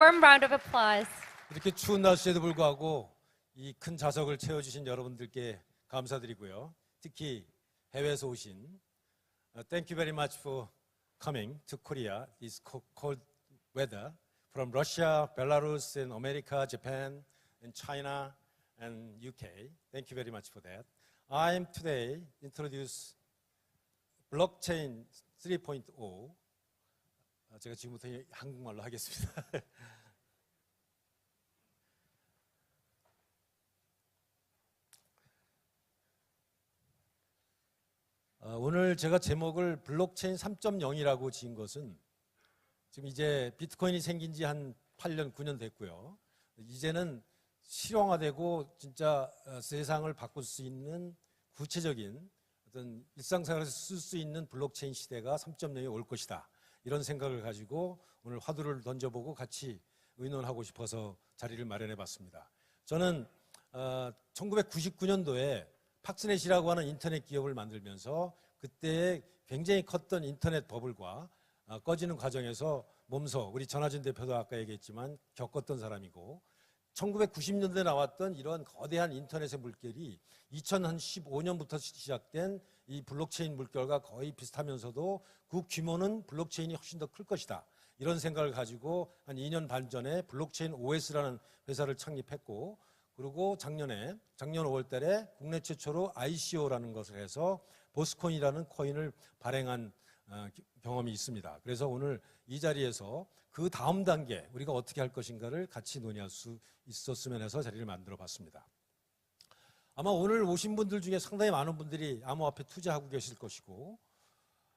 Warm round of applause. 이렇게 추운 날씨에도 불구하고 이 큰 좌석을 채워주신 여러분들께 감사드리고요. 특히 해외에서 오신 uh, Thank you very much for coming to Korea this co- cold weather from Russia, Belarus, and America, Japan, and China, and UK. Thank you very much for that. I'm today introduce blockchain 3.0. 아, 제가 지금부터 한국말로 하겠습니다. 어, 오늘 제가 제목을 블록체인 3.0이라고 지은 것은 지금 이제 비트코인이 생긴 지 한 8년, 9년 됐고요. 이제는 실용화되고 진짜 어, 세상을 바꿀 수 있는 구체적인 어떤 일상생활에서 쓸 수 있는 블록체인 시대가 3.0이 올 것이다. 이런 생각을 가지고 오늘 화두를 던져보고 같이 의논하고 싶어서 자리를 마련해 봤습니다. 저는 어, 1999년도에 팍스넷이라고 하는 인터넷 기업을 만들면서 그때 굉장히 컸던 인터넷 버블과 아, 꺼지는 과정에서 몸소 우리 전하진 대표도 아까 얘기했지만 겪었던 사람이고 1990년대에 나왔던 이런 거대한 인터넷의 물결이 2015년부터 시작된 이 블록체인 물결과 거의 비슷하면서도 그 규모는 블록체인이 훨씬 더 클 것이다. 이런 생각을 가지고 한 2년 반 전에 블록체인 OS라는 회사를 창립했고 그리고 작년에 작년 5월 달에 국내 최초로 ICO라는 것을 해서 보스코인이라는 코인을 발행한 어, 기- 경험이 있습니다. 그래서 오늘 이 자리에서 그 다음 단계 우리가 어떻게 할 것인가를 같이 논의할 수 있었으면 해서 자리를 만들어 봤습니다. 아마 오늘 오신 분들 중에 상당히 많은 분들이 암호화폐 투자하고 계실 것이고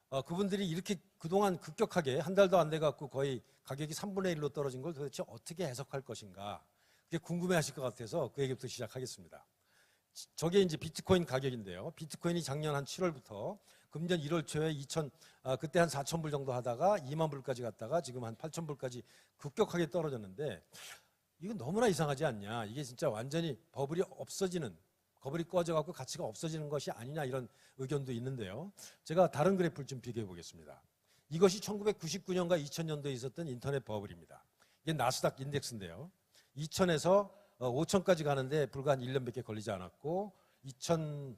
어, 그분들이 이렇게 그동안 급격하게 한 달도 안 돼 갖고 거의 가격이 3분의 1로 떨어진 걸 도대체 어떻게 해석할 것인가 그게 궁금해 하실 것 같아서 그 얘기부터 시작하겠습니다. 지- 저게 이제 비트코인 가격인데요. 비트코인이 작년 한 7월부터 금년 1월 초에 2천 아, 그때 한 4천 불 정도 하다가 2만 불까지 갔다가 지금 한 8천 불까지 급격하게 떨어졌는데 이건 너무나 이상하지 않냐? 이게 진짜 완전히 버블이 없어지는 버블이 꺼져 갖고 가치가 없어지는 것이 아니냐 이런 의견도 있는데요. 제가 다른 그래프를 좀 비교해 보겠습니다. 이것이 1999년과 2000년도에 있었던 인터넷 버블입니다. 이게 나스닥 인덱스인데요. 2000에서 5천까지 가는데 불과 한 1년밖에 걸리지 않았고 2000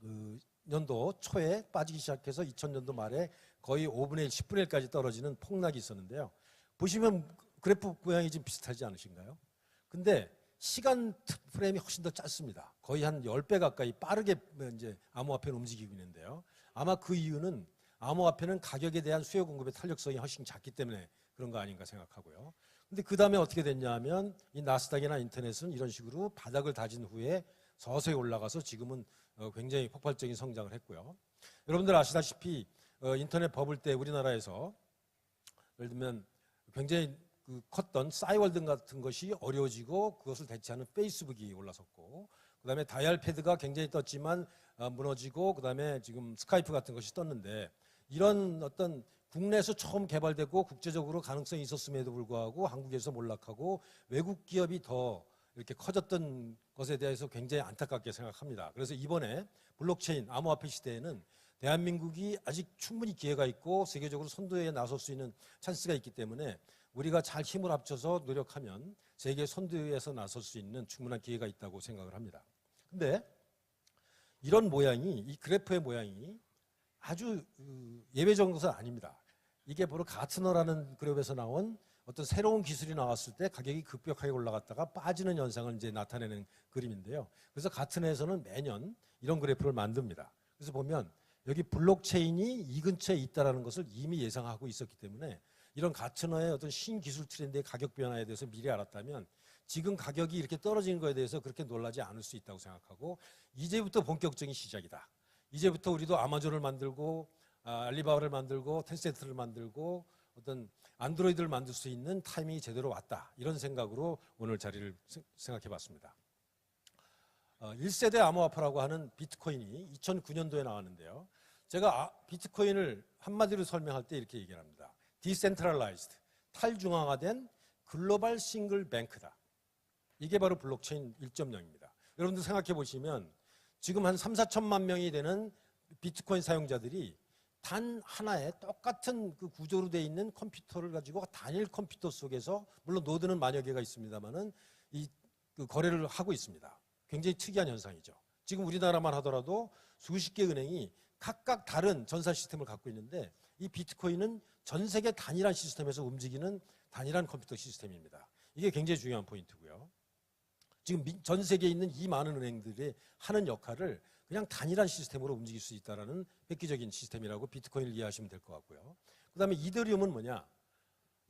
그 년도 초에 빠지기 시작해서 2000년도 말에 거의 5분의 1, 10분의 1까지 떨어지는 폭락이 있었는데요. 보시면 그래프 모양이 좀 비슷하지 않으신가요? 근데 시간 프레임이 훨씬 더 짧습니다. 거의 한 10배 가까이 빠르게 이제 암호화폐는 움직이고 있는데요. 아마 그 이유는 암호화폐는 가격에 대한 수요 공급의 탄력성이 훨씬 작기 때문에 그런 거 아닌가 생각하고요. 근데 그 다음에 어떻게 됐냐 하면 이 나스닥이나 인터넷은 이런 식으로 바닥을 다진 후에 서서히 올라가서 지금은 어, 굉장히 폭발적인 성장을 했고요. 여러분들 아시다시피 어, 인터넷 버블 때 우리나라에서 예를 들면 굉장히 그 컸던 싸이월드 같은 것이 어려워지고 그것을 대체하는 페이스북이 올라섰고 그다음에 다이얼 패드가 굉장히 떴지만 어, 무너지고 그다음에 지금 스카이프 같은 것이 떴는데 이런 어떤 국내에서 처음 개발되고 국제적으로 가능성이 있었음에도 불구하고 한국에서 몰락하고 외국 기업이 더 이렇게 커졌던 것에 대해서 굉장히 안타깝게 생각합니다. 그래서 이번에 블록체인 암호화폐 시대에는 대한민국이 아직 충분히 기회가 있고 세계적으로 선두에 나설 수 있는 찬스가 있기 때문에 우리가 잘 힘을 합쳐서 노력하면 세계 선두에서 나설 수 있는 충분한 기회가 있다고 생각을 합니다. 근데 이런 모양이 이 그래프의 모양이 아주 어, 예외적인 것은 아닙니다. 이게 바로 가트너라는 그룹에서 나온 어떤 새로운 기술이 나왔을 때 가격이 급격하게 올라갔다가 빠지는 현상을 이제 나타내는 그림인데요. 그래서 가트너에서는 매년 이런 그래프를 만듭니다. 그래서 보면 여기 블록체인이 이 근처에 있다라는 것을 이미 예상하고 있었기 때문에 이런 가트너의 어떤 신기술 트렌드의 가격 변화에 대해서 미리 알았다면 지금 가격이 이렇게 떨어지는 것에 대해서 그렇게 놀라지 않을 수 있다고 생각하고 이제부터 본격적인 시작이다. 이제부터 우리도 아마존을 만들고 아, 알리바바를 만들고 텐센트를 만들고 어떤 안드로이드를 만들 수 있는 타이밍이 제대로 왔다. 이런 생각으로 오늘 자리를 세- 생각해 봤습니다. 어, 1세대 암호화폐라고 하는 비트코인이 2009년도에 나왔는데요. 제가 아- 비트코인을 한마디로 설명할 때 이렇게 얘기를 합니다. 디센트럴라이즈드, 탈중앙화된 글로벌 싱글 뱅크다. 이게 바로 블록체인 1.0입니다. 여러분들 생각해 보시면 지금 한 3, 4천만 명이 되는 비트코인 사용자들이 단 하나의 똑같은 그 구조로 되어 있는 컴퓨터를 가지고 단일 컴퓨터 속에서 물론 노드는 만여 개가 있습니다만은 이 그 거래를 하고 있습니다. 굉장히 특이한 현상이죠. 지금 우리나라만 하더라도 수십 개 은행이 각각 다른 전산 시스템을 갖고 있는데 이 비트코인은 전 세계 단일한 시스템에서 움직이는 단일한 컴퓨터 시스템입니다. 이게 굉장히 중요한 포인트고요. 지금 미- 전 세계에 있는 이 많은 은행들이 하는 역할을 그냥 단일한 시스템으로 움직일 수 있다라는 획기적인 시스템이라고 비트코인을 이해하시면 될 것 같고요. 그다음에 이더리움은 뭐냐?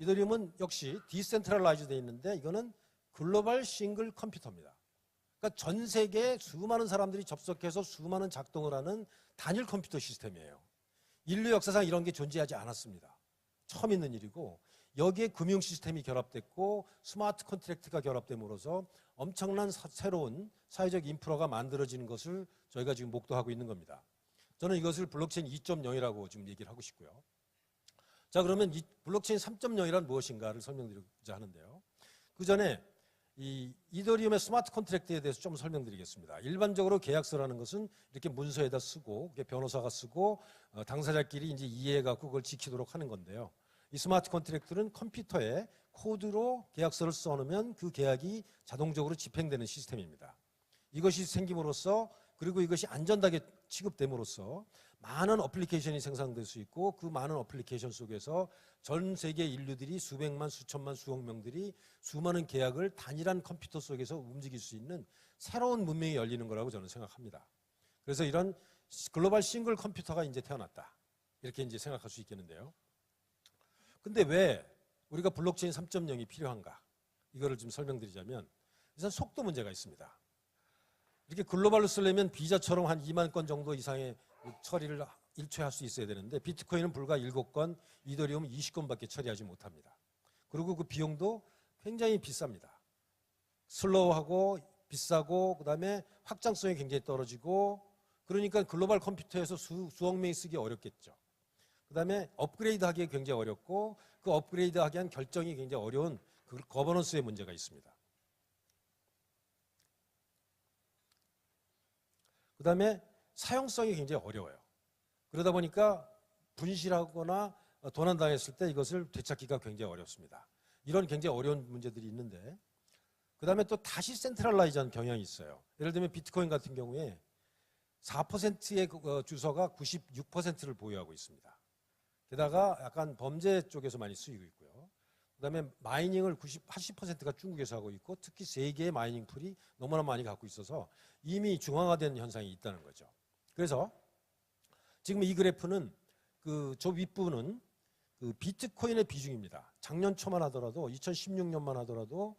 이더리움은 역시 디센트럴라이즈 돼 있는데 이거는 글로벌 싱글 컴퓨터입니다. 그러니까 전 세계 수많은 사람들이 접속해서 수많은 작동을 하는 단일 컴퓨터 시스템이에요. 인류 역사상 이런 게 존재하지 않았습니다. 처음 있는 일이고 여기에 금융 시스템이 결합됐고 스마트 컨트랙트가 결합됨으로써 엄청난 사- 새로운 사회적 인프라가 만들어지는 것을 저희가 지금 목도하고 있는 겁니다. 저는 이것을 블록체인 2.0이라고 지금 얘기를 하고 싶고요. 자, 그러면 이 블록체인 3.0이란 무엇인가를 설명드리고자 하는데요. 그 전에 이 이더리움의 스마트 컨트랙트에 대해서 좀 설명드리겠습니다. 일반적으로 계약서라는 것은 이렇게 문서에다 쓰고 변호사가 쓰고 어, 당사자끼리 이제 이해해 갖고 그걸 지키도록 하는 건데요. 이 스마트 컨트랙트는 컴퓨터에 코드로 계약서를 써놓으면 그 계약이 자동적으로 집행되는 시스템입니다. 이것이 생김으로써 그리고 이것이 안전하게 취급됨으로써 많은 어플리케이션이 생산될 수 있고 그 많은 어플리케이션 속에서 전 세계 인류들이 수백만 수천만 수억 명들이 수많은 계약을 단일한 컴퓨터 속에서 움직일 수 있는 새로운 문명이 열리는 거라고 저는 생각합니다. 그래서 이런 글로벌 싱글 컴퓨터가 이제 태어났다. 이렇게 이제 생각할 수 있겠는데요. 근데 왜 우리가 블록체인 3.0이 필요한가? 이거를 좀 설명드리자면 우선 속도 문제가 있습니다. 이렇게 글로벌로 쓰려면 비자처럼 한 2만 건 정도 이상의 처리를 일초에 할 수 있어야 되는데 비트코인은 불과 7건, 이더리움 20건밖에 처리하지 못합니다. 그리고 그 비용도 굉장히 비쌉니다. 슬로우하고 비싸고 그다음에 확장성이 굉장히 떨어지고 그러니까 글로벌 컴퓨터에서 수, 수억 명이 쓰기 어렵겠죠. 그 다음에 업그레이드 하기 굉장히 어렵고 그 업그레이드 하기 위한 결정이 굉장히 어려운 그 거버넌스의 문제가 있습니다. 그 다음에 사용성이 굉장히 어려워요. 그러다 보니까 분실하거나 도난당했을 때 이것을 되찾기가 굉장히 어렵습니다. 이런 굉장히 어려운 문제들이 있는데 그 다음에 또 다시 센트럴라이즈한 경향이 있어요. 예를 들면 비트코인 같은 경우에 4%의 그, 주소가 96%를 보유하고 있습니다. 게다가 약간 범죄 쪽에서 많이 쓰이고 있고요. 그다음에 마이닝을 90, 80%가 중국에서 하고 있고 특히 세계의 마이닝 풀이 너무나 많이 갖고 있어서 이미 중앙화된 현상이 있다는 거죠. 그래서 지금 이 그래프는 그 저 윗부분은 그 비트코인의 비중입니다. 작년 초만 하더라도 2016년만 하더라도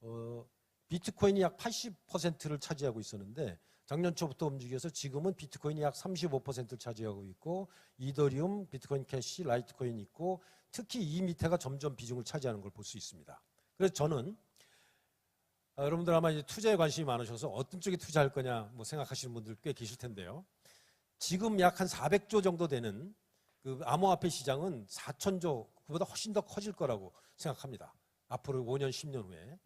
어 비트코인이 약 80%를 차지하고 있었는데 작년 초부터 움직여서 지금은 비트코인이 약 35%를 차지하고 있고 이더리움, 비트코인 캐시, 라이트코인 있고 특히 이 밑에가 점점 비중을 차지하는 걸 볼 수 있습니다. 그래서 저는 아, 여러분들 아마 이제 투자에 관심이 많으셔서 어떤 쪽에 투자할 거냐 뭐 생각하시는 분들 꽤 계실 텐데요. 지금 약 한 400조 정도 되는 그 암호화폐 시장은 4천조 그보다 훨씬 더 커질 거라고 생각합니다. 앞으로 5년, 10년 후에.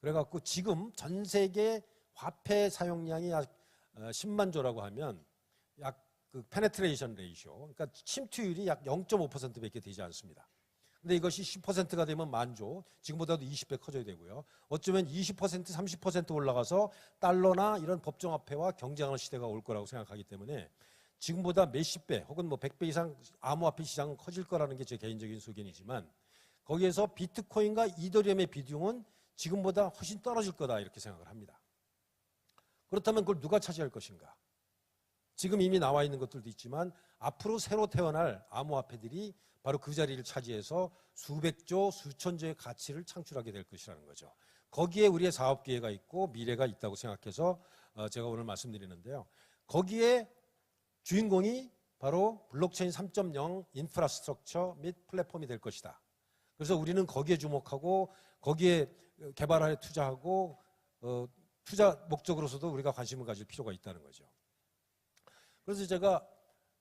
그래갖고 지금 전 세계 화폐 사용량이 약 10만 조라고 하면 약 그 페네트레이션 레이쇼, 그러니까 침투율이 약 0.5%밖에 되지 않습니다. 근데 이것이 10%가 되면 만조, 지금보다도 20배 커져야 되고요. 어쩌면 20%, 30% 올라가서 달러나 이런 법정화폐와 경쟁하는 시대가 올 거라고 생각하기 때문에 지금보다 몇십 배 혹은 뭐 100배 이상 암호화폐 시장은 커질 거라는 게 제 개인적인 소견이지만 거기에서 비트코인과 이더리움의 비중은 지금보다 훨씬 떨어질 거다 이렇게 생각을 합니다. 그렇다면 그걸 누가 차지할 것인가? 지금 이미 나와 있는 것들도 있지만 앞으로 새로 태어날 암호화폐들이 바로 그 자리를 차지해서 수백조, 수천조의 가치를 창출하게 될 것이라는 거죠. 거기에 우리의 사업 기회가 있고 미래가 있다고 생각해서 어, 제가 오늘 말씀드리는데요. 거기에 주인공이 바로 블록체인 3.0 인프라스트럭처 및 플랫폼이 될 것이다. 그래서 우리는 거기에 주목하고 거기에 개발에 투자하고 어, 투자 목적으로서도 우리가 관심을 가질 필요가 있다는 거죠. 그래서 제가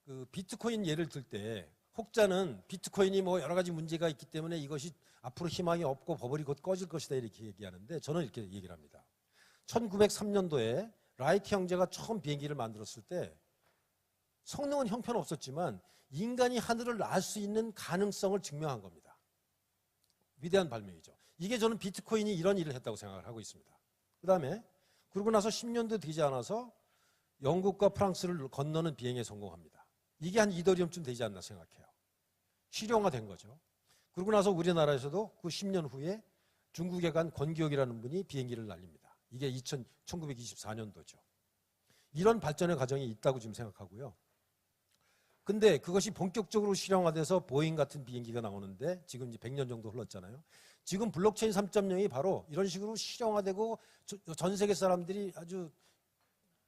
그 비트코인 예를 들 때 혹자는 비트코인이 뭐 여러 가지 문제가 있기 때문에 이것이 앞으로 희망이 없고 버블이 곧 꺼질 것이다 이렇게 얘기하는데 저는 이렇게 얘기를 합니다. 1903년도에 라이트 형제가 처음 비행기를 만들었을 때 성능은 형편없었지만 인간이 하늘을 날 수 있는 가능성을 증명한 겁니다. 위대한 발명이죠. 이게 저는 비트코인이 이런 일을 했다고 생각을 하고 있습니다. 그 다음에 그러고 나서 10년도 되지 않아서 영국과 프랑스를 건너는 비행에 성공합니다. 이게 한 이더리움쯤 되지 않나 생각해요. 실용화된 거죠. 그러고 나서 우리나라에서도 그 10년 후에 중국에 간 권기혁이라는 분이 비행기를 날립니다. 이게 2000, 1924년도죠. 이런 발전의 과정이 있다고 지금 생각하고요. 근데 그것이 본격적으로 실용화돼서 보잉 같은 비행기가 나오는데 지금 이제 100년 정도 흘렀잖아요. 지금 블록체인 3.0이 바로 이런 식으로 실용화되고 저- 전 세계 사람들이 아주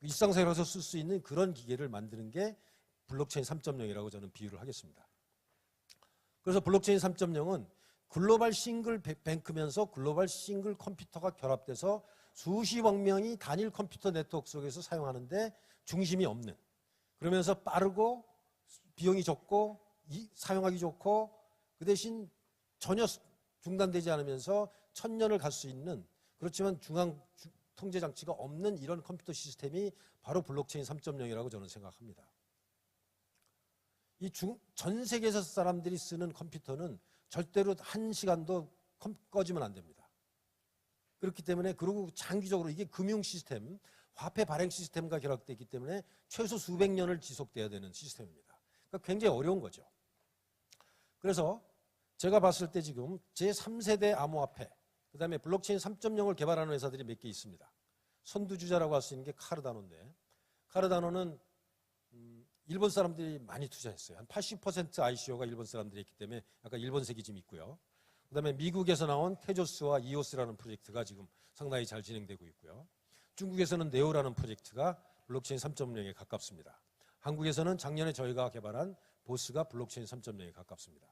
일상생활에서 쓸 수 있는 그런 기계를 만드는 게 블록체인 3.0이라고 저는 비유를 하겠습니다. 그래서 블록체인 3.0은 글로벌 싱글 뱅- 뱅크면서 글로벌 싱글 컴퓨터가 결합돼서 수십억 명이 단일 컴퓨터 네트워크 속에서 사용하는데 중심이 없는 그러면서 빠르고 비용이 적고 이- 사용하기 좋고 그 대신 전혀 수- 중단되지 않으면서 천년을 갈 수 있는 그렇지만 중앙 주- 통제 장치가 없는 이런 컴퓨터 시스템이 바로 블록체인 3.0이라고 저는 생각합니다. 이 전 세계에서 사람들이 쓰는 컴퓨터는 절대로 한 시간도 컴- 꺼지면 안 됩니다. 그렇기 때문에 그리고 장기적으로 이게 금융 시스템, 화폐 발행 시스템과 결합되어 있기 때문에 최소 수백 년을 지속돼야 되는 시스템입니다. 그러니까 굉장히 어려운 거죠. 그래서 제가 봤을 때 지금 제3세대 암호화폐, 그 다음에 블록체인 3.0을 개발하는 회사들이 몇 개 있습니다. 선두주자라고 할 수 있는 게 카르다노인데, 카르다노는 음, 일본 사람들이 많이 투자했어요. 한 80% ICO가 일본 사람들이 했기 때문에 약간 일본색이 좀 있고요. 그 다음에 미국에서 나온 테조스와 이오스라는 프로젝트가 지금 상당히 잘 진행되고 있고요. 중국에서는 네오라는 프로젝트가 블록체인 3.0에 가깝습니다. 한국에서는 작년에 저희가 개발한 보스가 블록체인 3.0에 가깝습니다.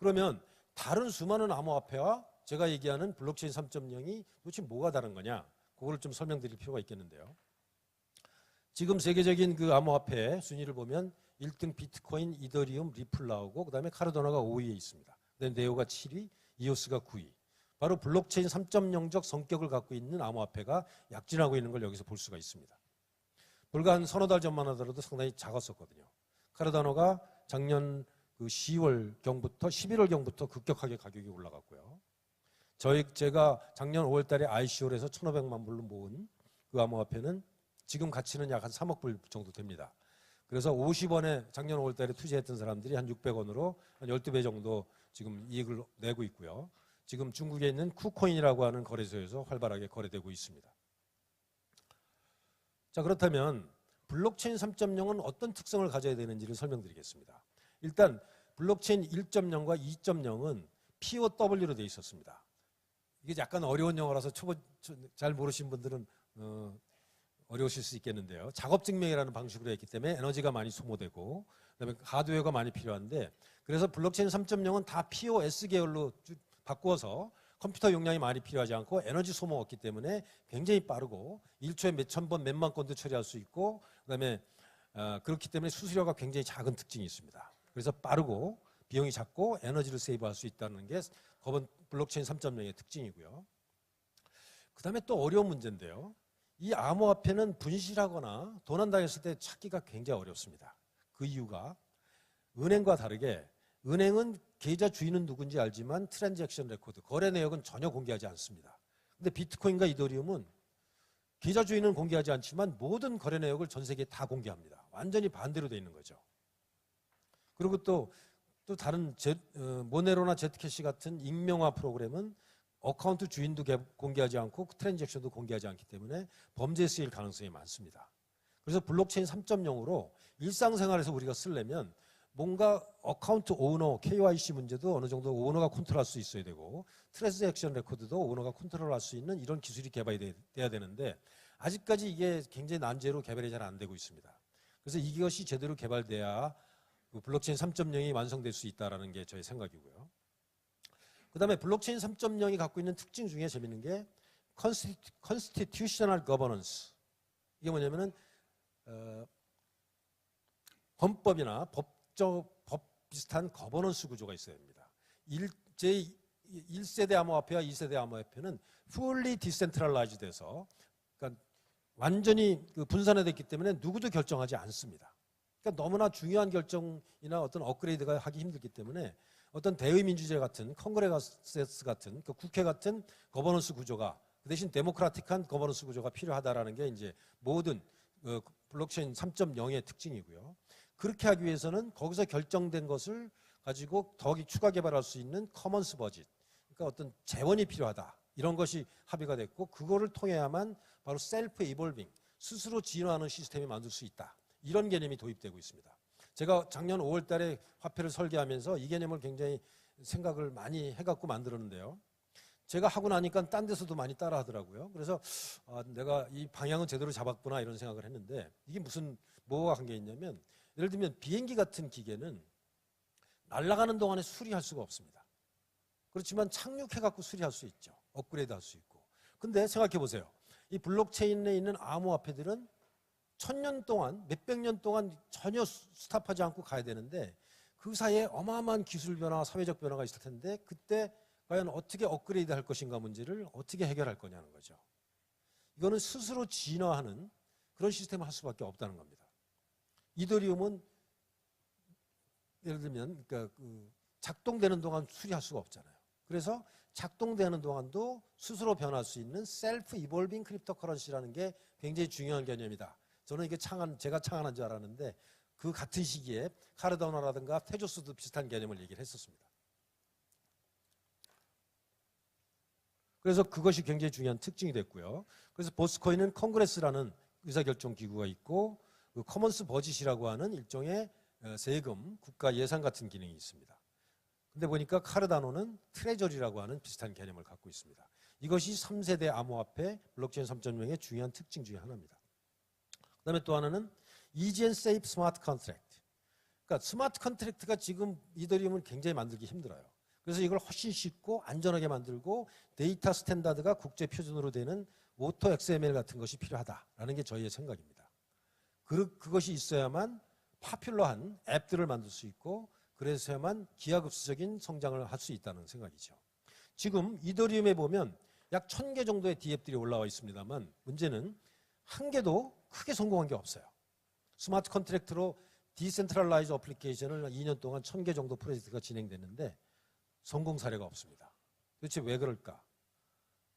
그러면 다른 수많은 암호화폐와 제가 얘기하는 블록체인 3.0이 도대체 뭐가 다른 거냐? 그거를 좀 설명드릴 필요가 있겠는데요. 지금 세계적인 그 암호화폐 순위를 보면 1등 비트코인, 이더리움, 리플 나오고 그다음에 카르도나가 5위에 있습니다. 그다음에 네오가 7위, 이오스가 9위. 바로 블록체인 3.0적 성격을 갖고 있는 암호화폐가 약진하고 있는 걸 여기서 볼 수가 있습니다. 불과 한 서너 달 전만 하더라도 상당히 작았었거든요. 카르다노가 작년 그 10월 경부터 11월 경부터 급격하게 가격이 올라갔고요. 저희 제가 작년 5월 달에 ICO에서 1,500만 불로 모은 그 암호화폐는 지금 가치는 약 한 3억 불 정도 됩니다. 그래서 50원에 작년 5월 달에 투자했던 사람들이 한 600원으로 한 12배 정도 지금 이익을 내고 있고요. 지금 중국에 있는 쿠코인이라고 하는 거래소에서 활발하게 거래되고 있습니다. 자, 그렇다면 블록체인 3.0은 어떤 특성을 가져야 되는지를 설명드리겠습니다. 일단 블록체인 1.0과 2.0은 POW로 되어 있었습니다. 이게 약간 어려운 영어라서 초보 잘 모르신 분들은 어, 어려우실 수 있겠는데요. 작업 증명이라는 방식으로 했기 때문에 에너지가 많이 소모되고 그다음에 하드웨어가 많이 필요한데 그래서 블록체인 3.0은 다 POS 계열로 쭉 바꾸어서 컴퓨터 용량이 많이 필요하지 않고 에너지 소모 없기 때문에 굉장히 빠르고 1초에 몇천 번, 몇만 건도 처리할 수 있고 그다음에 어, 그렇기 때문에 수수료가 굉장히 작은 특징이 있습니다. 그래서 빠르고 비용이 작고 에너지를 세이브할 수 있다는 게 거번 블록체인 3.0의 특징이고요. 그 다음에 또 어려운 문제인데요. 이 암호화폐는 분실하거나 도난당했을 때 찾기가 굉장히 어렵습니다. 그 이유가 은행과 다르게 은행은 계좌 주인은 누군지 알지만 트랜잭션 레코드, 거래 내역은 전혀 공개하지 않습니다. 근데 비트코인과 이더리움은 계좌 주인은 공개하지 않지만 모든 거래 내역을 전 세계에 다 공개합니다. 완전히 반대로 되어 있는 거죠. 그리고 또, 또 다른 제, 어, 모네로나 제트캐시 같은 익명화 프로그램은 어카운트 주인도 개- 공개하지 않고 트랜잭션도 공개하지 않기 때문에 범죄에 쓰일 가능성이 많습니다. 그래서 블록체인 3.0으로 일상생활에서 우리가 쓰려면 뭔가 어카운트 오너, KYC 문제도 어느 정도 오너가 컨트롤할 수 있어야 되고 트랜잭션 레코드도 오너가 컨트롤할 수 있는 이런 기술이 개발이 돼- 돼야 되는데 아직까지 이게 굉장히 난제로 개발이 잘 안 되고 있습니다. 그래서 이것이 제대로 개발돼야 그 블록체인 3.0이 완성될 수 있다라는 게 저의 생각이고요. 그다음에 블록체인 3.0이 갖고 있는 특징 중에 재밌는 게 constitutional governance. 이게 뭐냐면은 어, 헌법이나 법적 법 비슷한 거버넌스 구조가 있어야 됩니다. 일, 제 1세대 암호화폐와 2세대 암호화폐는 fully decentralized 돼서 그러니까 완전히 그 분산화됐기 때문에 누구도 결정하지 않습니다. 그러니까 너무나 중요한 결정이나 어떤 업그레이드가 하기 힘들기 때문에 어떤 대의민주제 같은 컨그레스 같은 그 국회 같은 거버넌스 구조가 그 대신 데모크라틱한 거버넌스 구조가 필요하다라는 게 이제 모든 어, 블록체인 3.0의 특징이고요. 그렇게 하기 위해서는 거기서 결정된 것을 가지고 더 추가 개발할 수 있는 커먼스 버짓, 그러니까 어떤 재원이 필요하다. 이런 것이 합의가 됐고 그거를 통해야만 바로 셀프 이볼빙, 스스로 진화하는 시스템이 만들 수 있다. 이런 개념이 도입되고 있습니다. 제가 작년 5월 달에 화폐를 설계하면서 이 개념을 굉장히 생각을 많이 해갖고 만들었는데요. 제가 하고 나니까 딴 데서도 많이 따라 하더라고요. 그래서 아, 내가 이 방향은 제대로 잡았구나 이런 생각을 했는데 이게 무슨 뭐가 관계 있냐면 예를 들면 비행기 같은 기계는 날아가는 동안에 수리할 수가 없습니다. 그렇지만 착륙해갖고 수리할 수 있죠. 업그레이드 할 수 있고. 근데 생각해 보세요. 이 블록체인에 있는 암호화폐들은 천년 동안, 몇백 년 동안 전혀 스탑하지 않고 가야 되는데 그 사이에 어마어마한 기술 변화, 사회적 변화가 있을 텐데 그때 과연 어떻게 업그레이드 할 것인가 문제를 어떻게 해결할 거냐는 거죠. 이거는 스스로 진화하는 그런 시스템을 할 수밖에 없다는 겁니다. 이더리움은 예를 들면 그러니까 그 작동되는 동안 수리할 수가 없잖아요. 그래서 작동되는 동안도 스스로 변할 수 있는 셀프 이볼빙 크립토 커런시라는 게 굉장히 중요한 개념이다. 저는 이게 창안 제가 창안한 줄 알았는데 그 같은 시기에 카르다노라든가 테조스도 비슷한 개념을 얘기를 했었습니다. 그래서 그것이 굉장히 중요한 특징이 됐고요. 그래서 보스코인은 컨그레스라는 의사결정 기구가 있고 그 커먼스 버짓이라고 하는 일종의 어, 세금, 국가 예산 같은 기능이 있습니다. 근데 보니까 카르다노는 트레저리라고 하는 비슷한 개념을 갖고 있습니다. 이것이 3세대 암호화폐 블록체인 3.0의 중요한 특징 중에 하나입니다. 그다음에 또 하나는 and Safe Smart Contract. 그러니까 스마트 컨트랙트가 지금 이더리움은 굉장히 만들기 힘들어요. 그래서 이걸 훨씬 쉽고 안전하게 만들고 데이터 스탠다드가 국제 표준으로 되는 오토 XML 같은 것이 필요하다라는 게 저희의 생각입니다. 그, 그것이 있어야만 파퓰러한 앱들을 만들 수 있고 그래서야만 기하급수적인 성장을 할 수 있다는 생각이죠. 지금 이더리움에 보면 약천개 정도의 디앱들이 올라와 있습니다만 문제는 한 개도 크게 성공한 게 없어요. 스마트 컨트랙트로 디센트럴라이즈 어플리케이션을 2년 동안 천개 정도 프로젝트가 진행됐는데 성공 사례가 없습니다. 도대체 왜 그럴까?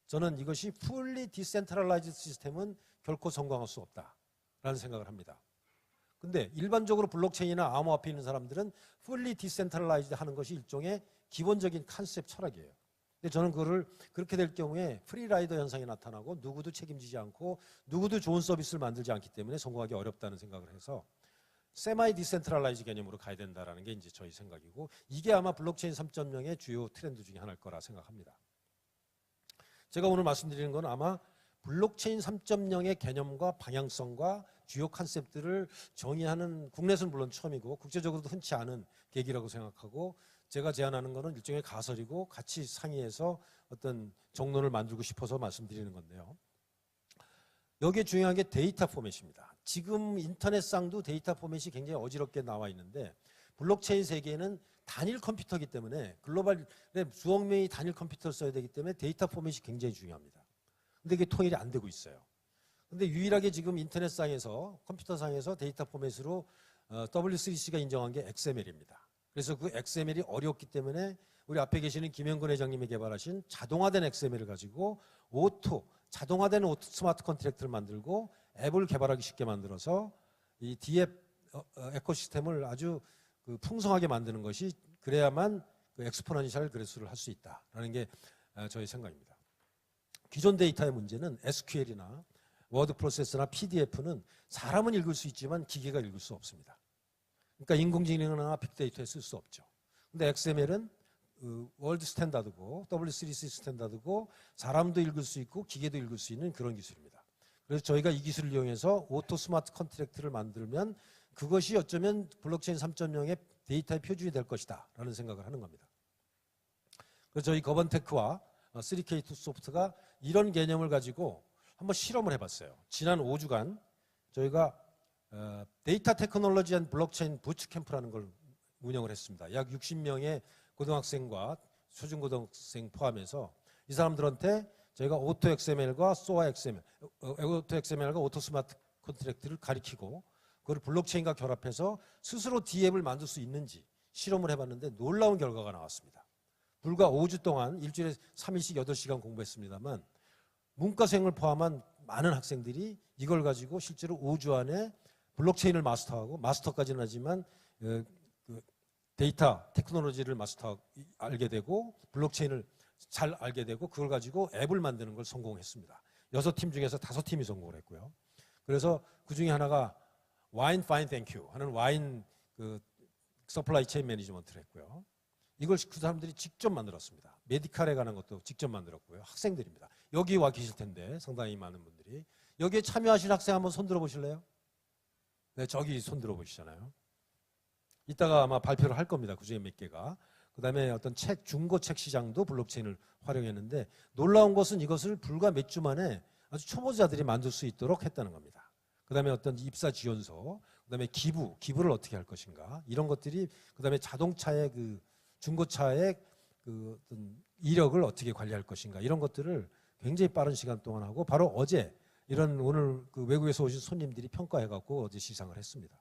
저는 이것이 풀리 디센트럴라이즈 시스템은 결코 성공할 수 없다라는 생각을 합니다. 근데 일반적으로 블록체인이나 암호화폐 있는 사람들은 풀리 디센트럴라이즈 하는 것이 일종의 기본적인 컨셉 철학이에요. 근데 저는 그거를 그렇게 될 경우에 프리라이더 현상이 나타나고 누구도 책임지지 않고 누구도 좋은 서비스를 만들지 않기 때문에 성공하기 어렵다는 생각을 해서 세마이 디센트럴라이즈 개념으로 가야 된다라는 게 이제 저희 생각이고 이게 아마 블록체인 3.0의 주요 트렌드 중에 하나일 거라 생각합니다. 제가 오늘 말씀드리는 건 아마 블록체인 3.0의 개념과 방향성과 주요 컨셉들을 정의하는 국내에서는 물론 처음이고 국제적으로도 흔치 않은 계기라고 생각하고 제가 제안하는 것은 일종의 가설이고 같이 상의해서 어떤 정론을 만들고 싶어서 말씀드리는 건데요. 여기에 중요한 게 데이터 포맷입니다. 지금 인터넷상도 데이터 포맷이 굉장히 어지럽게 나와 있는데 블록체인 세계에는 단일 컴퓨터이기 때문에 글로벌에 수억 명이 단일 컴퓨터를 써야 되기 때문에 데이터 포맷이 굉장히 중요합니다. 근데 이게 통일이 안 되고 있어요. 근데 유일하게 지금 인터넷상에서 컴퓨터상에서 데이터 포맷으로 어, W3C가 인정한 게 XML입니다. 그래서 그 XML이 어렵기 때문에 우리 앞에 계시는 김영근 회장님이 개발하신 자동화된 XML을 가지고 오토 자동화된 오토 스마트 컨트랙트를 만들고 앱을 개발하기 쉽게 만들어서 이 D앱 어, 어, 에코시스템을 아주 그 풍성하게 만드는 것이 그래야만 그 엑스포넨셜 그래수를 할 수 있다라는 게 어, 저의 생각입니다. 기존 데이터의 문제는 SQL이나 워드 프로세서나 PDF는 사람은 읽을 수 있지만 기계가 읽을 수 없습니다. 그러니까 인공지능이나 빅데이터에 쓸 수 없죠. 근데 XML은 그 월드 스탠다드고 W3C 스탠다드고 사람도 읽을 수 있고 기계도 읽을 수 있는 그런 기술입니다. 그래서 저희가 이 기술을 이용해서 오토 스마트 컨트랙트를 만들면 그것이 어쩌면 블록체인 3.0의 데이터의 표준이 될 것이다 라는 생각을 하는 겁니다. 그래서 저희 거번테크와 3K2 소프트가 이런 개념을 가지고 한번 실험을 해봤어요. 지난 5주간 저희가 어, 데이터 테크놀로지 앤 블록체인 부츠 캠프라는 걸 운영을 했습니다. 약 60명의 고등학생과 초중고등학생 포함해서 이 사람들한테 저희가 오토 XML과 소아 XML, 어, 오토 XML과 오토 스마트 컨트랙트를 가리키고 그걸 블록체인과 결합해서 스스로 D앱을 만들 수 있는지 실험을 해봤는데 놀라운 결과가 나왔습니다. 불과 5주 동안 일주일에 3일씩 8시간 공부했습니다만 문과생을 포함한 많은 학생들이 이걸 가지고 실제로 5주 안에 블록체인을 마스터하고 마스터까지는 하지만 어, 그 데이터 테크놀로지를 마스터 알게 되고 블록체인을 잘 알게 되고 그걸 가지고 앱을 만드는 걸 성공했습니다. 여섯 팀 중에서 다섯 팀이 성공을 했고요. 그래서 그 중에 하나가 와인 파인 땡큐 하는 와인 그 서플라이 체인 매니지먼트를 했고요. 이걸 그 사람들이 직접 만들었습니다. 메디칼에 관한 것도 직접 만들었고요. 학생들입니다. 여기 와 계실 텐데 상당히 많은 분들이 여기에 참여하신 학생 한번 손 들어 보실래요? 네, 저기 손 들어 보시잖아요. 이따가 아마 발표를 할 겁니다. 그 중에 몇 개가. 그 다음에 어떤 책, 중고책 시장도 블록체인을 활용했는데 놀라운 것은 이것을 불과 몇 주 만에 아주 초보자들이 만들 수 있도록 했다는 겁니다. 그 다음에 어떤 입사 지원서, 그 다음에 기부, 기부를 어떻게 할 것인가 이런 것들이 그 다음에 자동차의 그 중고차의 그 어떤 이력을 어떻게 관리할 것인가 이런 것들을 굉장히 빠른 시간 동안 하고 바로 어제 이런 오늘 그 외국에서 오신 손님들이 평가해 갖고 어제 시상을 했습니다.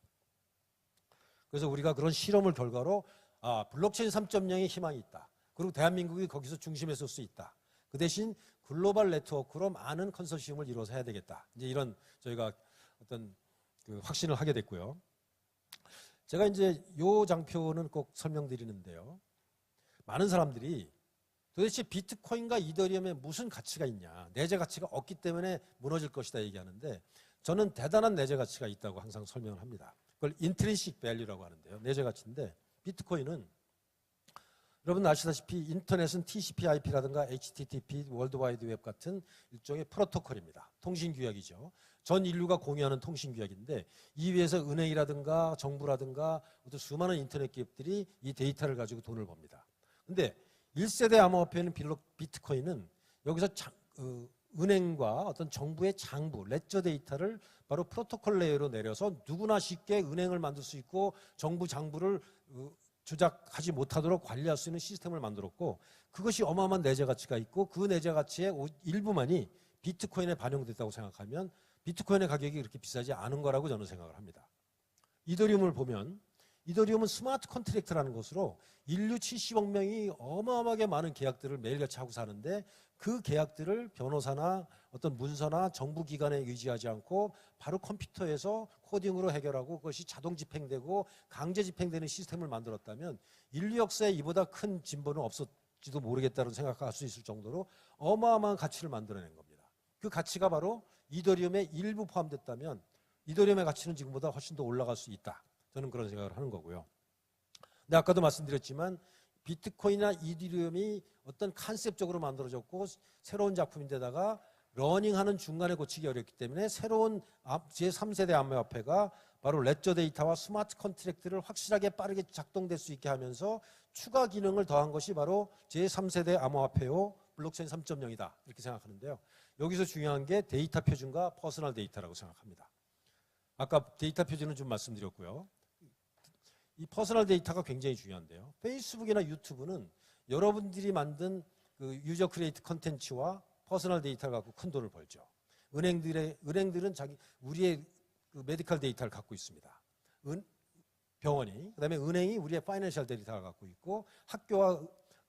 그래서 우리가 그런 실험을 결과로 아, 블록체인 3.0의 희망이 있다. 그리고 대한민국이 거기서 중심에 설 수 있다. 그 대신 글로벌 네트워크로 많은 컨소시엄을 이루어서 해야 되겠다. 이제 이런 저희가 어떤 그 확신을 하게 됐고요. 제가 이제 요 장표는 꼭 설명드리는데요. 많은 사람들이 도대체 비트코인과 이더리움에 무슨 가치가 있냐. 내재 가치가 없기 때문에 무너질 것이다 얘기하는데 저는 대단한 내재 가치가 있다고 항상 설명을 합니다. 그걸 인트린식 밸류라고 하는데요. 내재 가치인데 비트코인은 여러분 아시다시피 인터넷은 TCP/IP라든가 HTTP, 월드와이드 웹 같은 일종의 프로토콜입니다. 통신 규약이죠. 전 인류가 공유하는 통신 규약인데 이 위에서 은행이라든가 정부라든가 어떤 수많은 인터넷 기업들이 이 데이터를 가지고 돈을 법니다. 근데 1세대 암호화폐는 비트코인은 여기서 장, 어, 은행과 어떤 정부의 장부, 레저 데이터를 바로 프로토콜 레이어로 내려서 누구나 쉽게 은행을 만들 수 있고 정부 장부를 어, 조작하지 못하도록 관리할 수 있는 시스템을 만들었고 그것이 어마어마한 내재 가치가 있고 그 내재 가치의 일부만이 비트코인에 반영됐다고 생각하면 비트코인의 가격이 그렇게 비싸지 않은 거라고 저는 생각을 합니다. 이더리움을 보면 이더리움은 스마트 컨트랙트라는 것으로 인류 70억 명이 어마어마하게 많은 계약들을 매일같이 하고 사는데 그 계약들을 변호사나 어떤 문서나 정부 기관에 의지하지 않고 바로 컴퓨터에서 코딩으로 해결하고 그것이 자동 집행되고 강제 집행되는 시스템을 만들었다면 인류 역사에 이보다 큰 진보는 없었지도 모르겠다는 생각할 수 있을 정도로 어마어마한 가치를 만들어낸 겁니다. 그 가치가 바로 이더리움의 일부 포함됐다면 이더리움의 가치는 지금보다 훨씬 더 올라갈 수 있다. 저는 그런 생각을 하는 거고요. 근데 아까도 말씀드렸지만 비트코인이나 이더리움이 어떤 컨셉적으로 만들어졌고 새로운 작품인데다가 러닝하는 중간에 고치기 어렵기 때문에 새로운 제3세대 암호화폐가 바로 레저 데이터와 스마트 컨트랙트를 확실하게 빠르게 작동될 수 있게 하면서 추가 기능을 더한 것이 바로 제3세대 암호화폐요 블록체인 3.0이다 이렇게 생각하는데요. 여기서 중요한 게 데이터 표준과 퍼스널 데이터라고 생각합니다. 아까 데이터 표준은 좀 말씀드렸고요. 이 퍼스널 데이터가 굉장히 중요한데요. 페이스북이나 유튜브는 여러분들이 만든 그 유저 크리에이트 컨텐츠와 퍼스널 데이터를 갖고 큰 돈을 벌죠. 은행들의 은행들은 자기 우리의 그 메디컬 데이터를 갖고 있습니다. 은, 병원이 그다음에 은행이 우리의 파이낸셜 데이터를 갖고 있고 학교와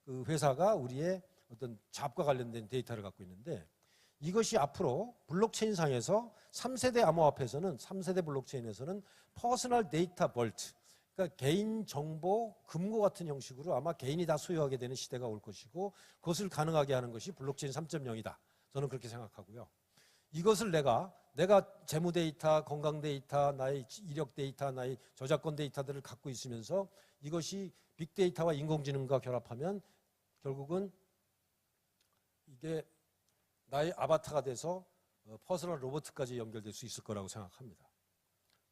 그 회사가 우리의 어떤 잡과 관련된 데이터를 갖고 있는데 이것이 앞으로 블록체인 상에서 3세대 암호화폐에서는 3세대 블록체인에서는 퍼스널 데이터 벌트 그러니까 개인 정보 금고 같은 형식으로 아마 개인이 다 소유하게 되는 시대가 올 것이고 그것을 가능하게 하는 것이 블록체인 3.0이다. 저는 그렇게 생각하고요. 이것을 내가 내가 재무 데이터, 건강 데이터, 나의 이력 데이터, 나의 저작권 데이터들을 갖고 있으면서 이것이 빅데이터와 인공지능과 결합하면 결국은 이게 나의 아바타가 돼서 어, 퍼스널 로봇까지 연결될 수 있을 거라고 생각합니다.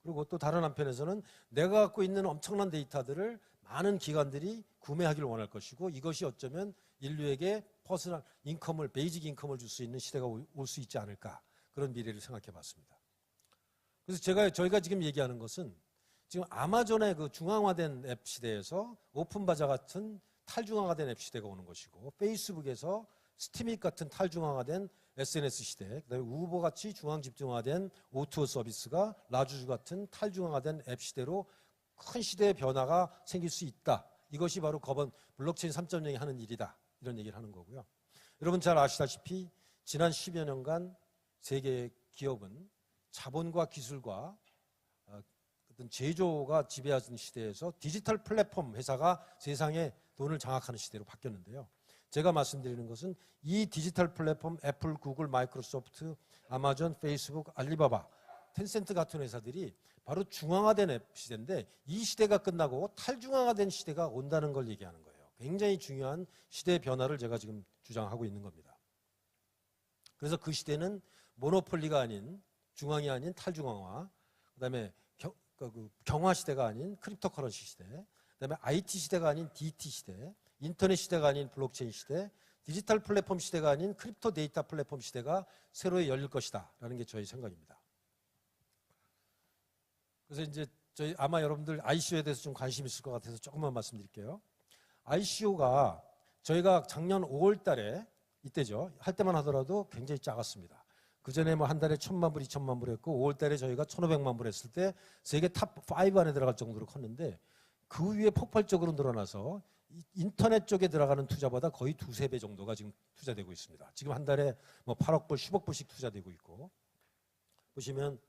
그리고 또 다른 한편에서는 내가 갖고 있는 엄청난 데이터들을 많은 기관들이 구매하기를 원할 것이고 이것이 어쩌면 인류에게 퍼스널 인컴을 베이직 인컴을 줄 수 있는 시대가 올 수 있지 않을까 그런 미래를 생각해 봤습니다. 그래서 제가 저희가 지금 얘기하는 것은 지금 아마존의 그 중앙화된 앱 시대에서 오픈바자 같은 탈중앙화된 앱 시대가 오는 것이고 페이스북에서 스티밋 같은 탈중앙화된 SNS 시대, 그다음에 우버 같이 중앙 집중화된 O2O 서비스가 라주주 같은 탈중앙화된 앱 시대로 큰 시대의 변화가 생길 수 있다. 이것이 바로 거번 블록체인 3.0이 하는 일이다. 이런 얘기를 하는 거고요. 여러분 잘 아시다시피 지난 10여 년간 세계 기업은 자본과 기술과 어, 어떤 제조가 지배하는 시대에서 디지털 플랫폼 회사가 세상의 돈을 장악하는 시대로 바뀌었는데요. 제가 말씀드리는 것은 이 디지털 플랫폼 애플, 구글, 마이크로소프트, 아마존, 페이스북, 알리바바, 텐센트 같은 회사들이 바로 중앙화된 앱 시대인데 이 시대가 끝나고 탈중앙화된 시대가 온다는 걸 얘기하는 거예요. 굉장히 중요한 시대의 변화를 제가 지금 주장하고 있는 겁니다. 그래서 그 시대는 모노폴리가 아닌 중앙이 아닌 탈중앙화, 그다음에 경, 그 경화 시대가 아닌 크립토커런시 시대, 그다음에 IT 시대가 아닌 DT 시대, 인터넷 시대가 아닌 블록체인 시대, 디지털 플랫폼 시대가 아닌 크립토 데이터 플랫폼 시대가 새로 열릴 것이다 라는 게 저희 생각입니다. 그래서 이제 저희 아마 여러분들 ICO에 대해서 좀 관심 있을 것 같아서 조금만 말씀드릴게요. ICO가 저희가 작년 5월 달에 이때죠. 할 때만 하더라도 굉장히 작았습니다. 그 전에 뭐 한 달에 천만 불, 이천만 불 했고 5월 달에 저희가 천오백만 불 했을 때 세계 탑 5 안에 들어갈 정도로 컸는데 그 위에 폭발적으로 늘어나서 이- 인터넷 쪽에 들어가는 투자보다 거의 두세 배 정도가 지금 투자되고 있습니다. 지금 한 달에 뭐 8억 불, 10억 불씩 투자되고 있고 보시면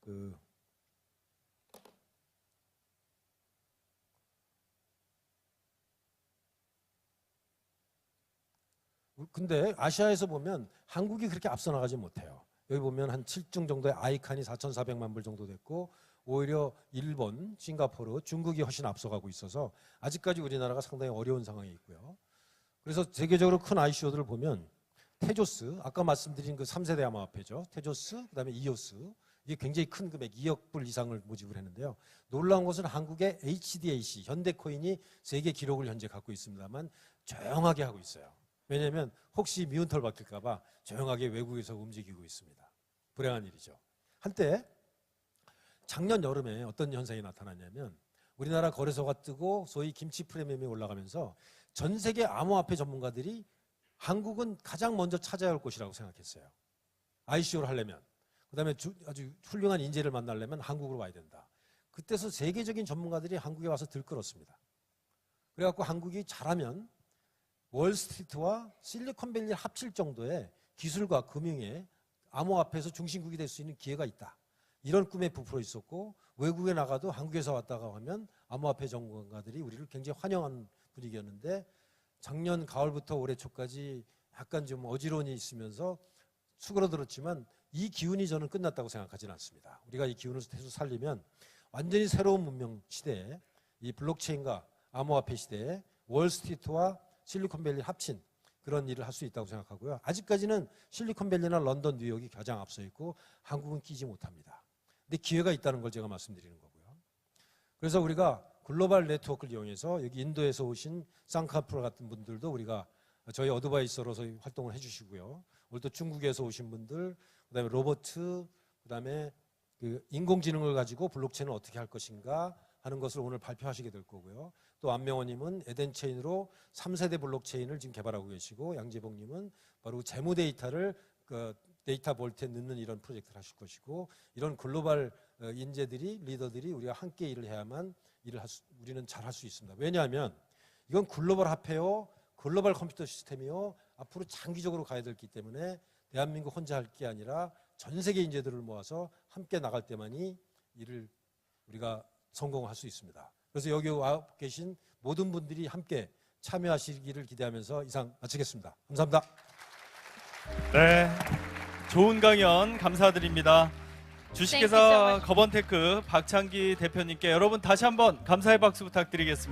그 근데 아시아에서 보면 한국이 그렇게 앞서 나가지 못해요. 여기 보면 한 7중 정도의 아이칸이 4,400만 불 정도 됐고 오히려 일본, 싱가포르, 중국이 훨씬 앞서가고 있어서 아직까지 우리나라가 상당히 어려운 상황에 있고요. 그래서 세계적으로 큰 ICO들을 보면 테조스, 아까 말씀드린 그 3세대 암호화폐죠. 테조스, 그다음에 이오스. 이게 굉장히 큰 금액 2억 불 이상을 모집을 했는데요. 놀라운 것은 한국의 HDAC, 현대코인이 세계 기록을 현재 갖고 있습니다만 조용하게 하고 있어요. 왜냐하면 혹시 미운 털 박힐까봐 조용하게 외국에서 움직이고 있습니다. 불행한 일이죠. 한때 작년 여름에 어떤 현상이 나타났냐면 우리나라 거래소가 뜨고 소위 김치 프리미엄이 올라가면서 전 세계 암호화폐 전문가들이 한국은 가장 먼저 찾아야 할 곳이라고 생각했어요. ICO를 하려면 그다음에 주- 아주 훌륭한 인재를 만나려면 한국으로 와야 된다. 그때서 세계적인 전문가들이 한국에 와서 들끓었습니다. 그래갖고 한국이 잘하면 월스트리트와 실리콘밸리를 합칠 정도의 기술과 금융의 암호화폐에서 중심국이 될 수 있는 기회가 있다. 이런 꿈에 부풀어 있었고 외국에 나가도 한국에서 왔다가 하면 암호화폐 전문가들이 우리를 굉장히 환영하는 분위기였는데 작년 가을부터 올해 초까지 약간 좀 어지러움이 있으면서 수그러들었지만 이 기운이 저는 끝났다고 생각하지는 않습니다. 우리가 이 기운을 계속 살리면 완전히 새로운 문명 시대에 이 블록체인과 암호화폐 시대에 월스트리트와 실리콘밸리 합친 그런 일을 할 수 있다고 생각하고요. 아직까지는 실리콘밸리나 런던, 뉴욕이 가장 앞서 있고 한국은 끼지 못합니다. 근데 기회가 있다는 걸 제가 말씀드리는 거고요. 그래서 우리가 글로벌 네트워크를 이용해서 여기 인도에서 오신 쌍카프라 같은 분들도 우리가 저희 어드바이서로서 활동을 해주시고요. 오늘 또 중국에서 오신 분들, 그다음에 로버트, 그다음에 그 인공지능을 가지고 블록체인을 어떻게 할 것인가 하는 것을 오늘 발표하시게 될 거고요. 또 안명호님은 에덴체인으로 3세대 블록체인을 지금 개발하고 계시고 양재봉님은 바로 재무 데이터를 그 데이터 볼트에 넣는 이런 프로젝트를 하실 것이고 이런 글로벌 어, 인재들이 리더들이 우리가 함께 일을 해야만 일을 할 수, 우리는 잘 할 수 있습니다. 왜냐하면 이건 글로벌 화폐요, 글로벌 컴퓨터 시스템이요 앞으로 장기적으로 가야 되기 때문에 대한민국 혼자 할 게 아니라 전 세계 인재들을 모아서 함께 나갈 때만이 일을 우리가 성공할 수 있습니다. 그래서 여기 와 계신 모든 분들이 함께 참여하시기를 기대하면서 이상 마치겠습니다. 감사합니다. 네. 좋은 강연 감사드립니다. 주식회사. 거번테크 박창기 대표님께 여러분 다시 한번 감사의 박수 부탁드리겠습니다.